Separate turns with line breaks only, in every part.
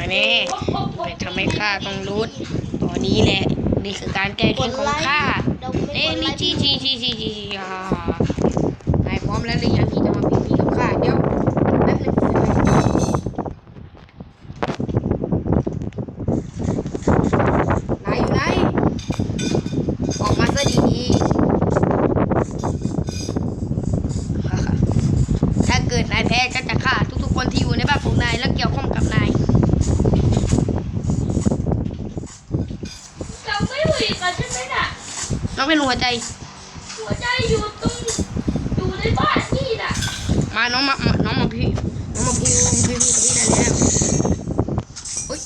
อันนี้ไม่ทำให้ข้าต้องรุดตอนนี้แหละ นี่คือการแก้แค้นของข้า
เอ้
มีจีจีจีจีจีฮ่าไอพร้อมแล้วหรือยังพี่จะ ต้องเป็นหัวใจ
หัวใจอยู่ตรงอยู่ในบ้านนี่น่ะ
มาน้องมาน้องมาพี่น้องมาพี่พี่พี่พี่ได้แล้วโอ๊ย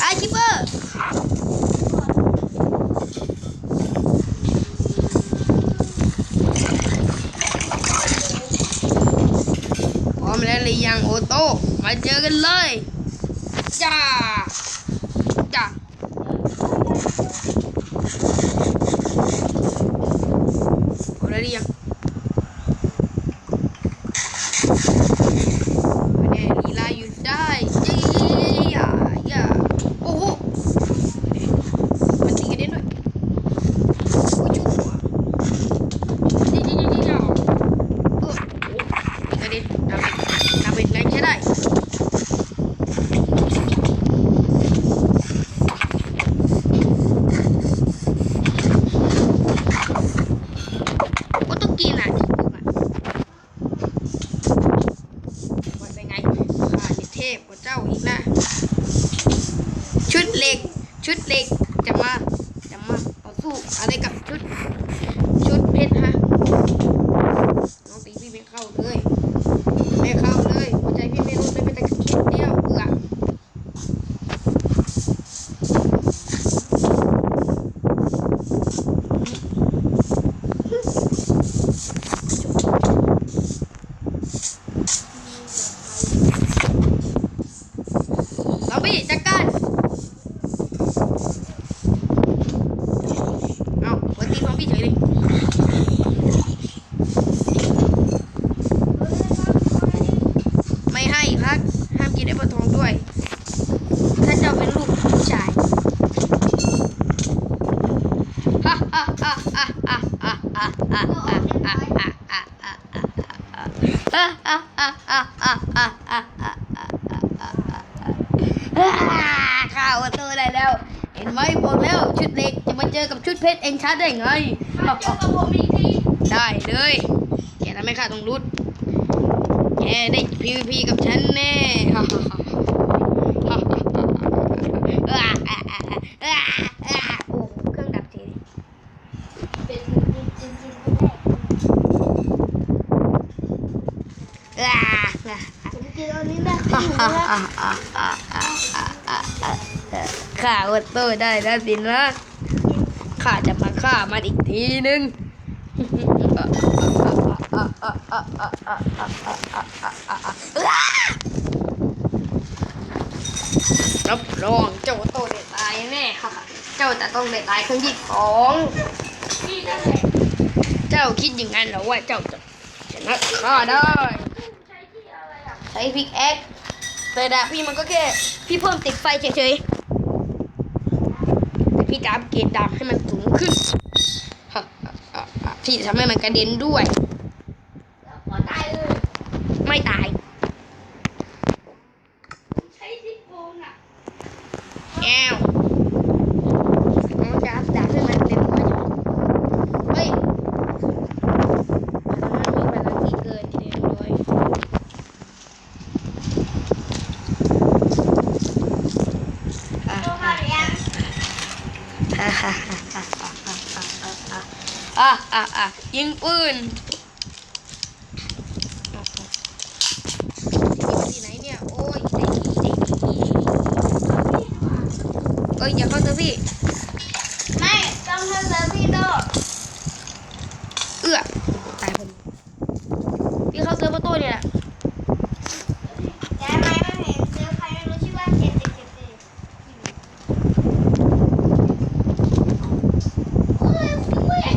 ไอ้คิปเปอร์พร้อมแล้วหรือยังโอโต้มาเจอกันเลย ¡Ya! ¡Ya! Correría. ข้าวตัวตูได้แล้ว เห็นไหมบอแล้วชุดเล็กจะมาเจอกับชุดเพชรเองนชาร์ได้ไงได้เลยแกทำให้ข้าต้องรุดแกได้พีพีกับฉันแน่
ผมกินอันนี้
แม่ข้าวัดโตได้แล้วสินะข้าจะมาฆ่ามันอีกทีนึงรับรองเจ้าตัวเด็ดตายแน่ค่ะ เจ้าจะต้องเด็ดตายครั้งที่สองเจ้าคิดอย่างนั้นเหรอว่าเจ้าจะชนะข้าได้
ช้
พิกแอคแต่ดาบพี่มันก็แค่ พี่เพิ่มติดไฟเฉยๆแต่พี่จะอัปเกรดดาบให้มันสูงขึ้นพี่จะทำให้มันกระเด็นด้วย
แล้วก็ตายเลย
ไม่ตาย
ใช้ที่โกงอะ
แอวน้องจะอัพดาบให้มันเต็มร้อยอยู่เฮ้ยมันมีพลังที่เกินเต็มร้อยอะ
โตมาหรือยัง
อะอะอะอะอะอะ ยิงปืนที่ไหนเนี่ย โอ้ยได้ทีได้ทีเอ้ยอย่าเข้าเถอะพี่
ไม่ต้องทำแบบพี่โต
เอื้อตายพอดีพี่เข้าเซิร์ฟประตูเนี่ยแหละ
แกไม่ไม่เห็นเจอใครไม่รู้ชื่อว่าเจ็ดเจ็ดเจ็ดเจ็ดโอ้ยโอ้ย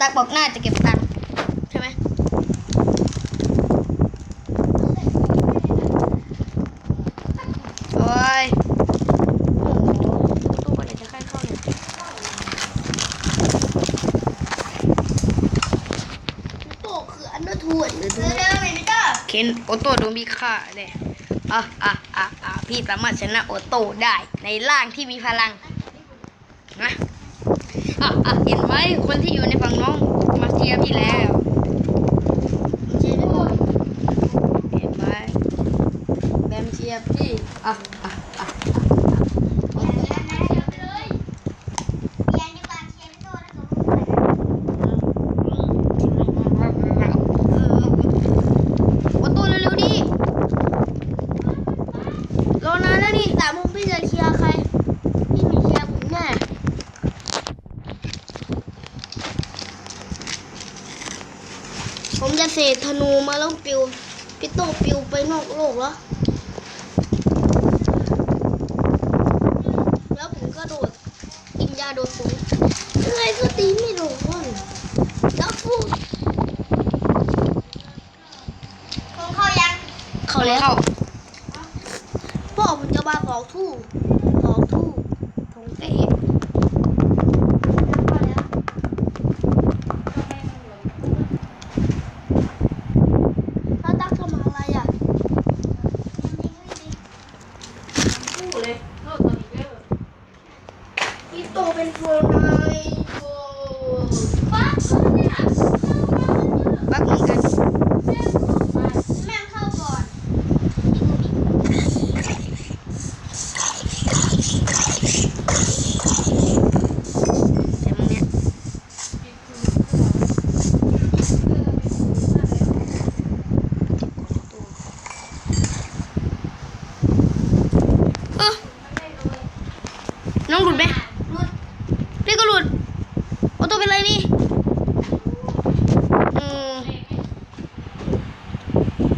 ตักบอกหน้าจะเก็บตังค์ใช่ไหมโอ้ยโอ้โหตู้อะไรจะใกล้เข้าเนี่ย
โตคืออันนั้นทวนเร็วเร็วๆเลยพี่เจ้า
เคนโอโต้ดูมีค่าเลยอะอะอะอะพี่สามารถชนะโอโต้ได้ในร่างที่มีพลังนะอะอะ เห็นไหมคนที่อยู่ในฝั่งน้องมาเชียร์พี่แล้ว
เจ๊ด้วย
เห็นไหมแบมเชียร์พี่อะอะอะ
แย่แล้วนะเดี๋ยวไปเลยแย่ดีกว่าเชียร์พี่โตแล้วก็พูดไป
โอโต้เร็วๆดิรอนานแล้วดิ
สามโมงพี่จะเชียร์ใคร พี่มีเชียร์ผมแน่ ผมจะเสกธนูมาแล้วปิวพี่โตปิวไปนอกโลกแล้วแล้วผมก็โดดกินยาโดดสูงยังไงก็ตีไม่โดนแล้วพูดคงเข้ายัง
เข้าแล้ว
พ่อผมจะมาสองทุ่ม